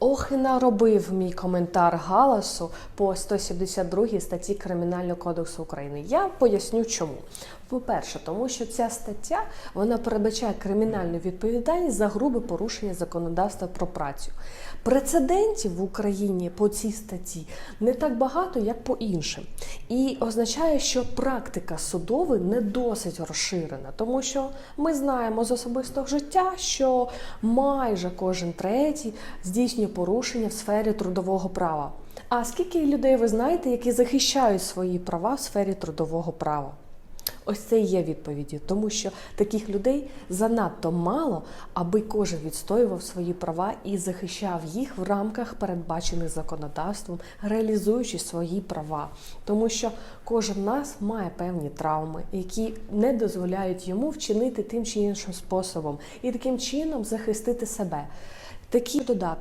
Ох, і наробив мій коментар галасу по 172 статті Кримінального кодексу України. Я поясню чому. По-перше, тому що ця стаття вона передбачає кримінальну відповідальність за грубе порушення законодавства про працю. Прецедентів в Україні по цій статті не так багато, як по іншим. І означає, що практика судови не досить розширена, тому що ми знаємо з особистого життя, що майже кожен третій здійснює порушення в сфері трудового права. А скільки людей ви знаєте, які захищають свої права в сфері трудового права? Ось це і є відповіді, тому що таких людей занадто мало, аби кожен відстоював свої права і захищав їх в рамках передбачених законодавством, реалізуючи свої права. Тому що кожен нас має певні травми, які не дозволяють йому вчинити тим чи іншим способом і таким чином захистити себе. Такі додати.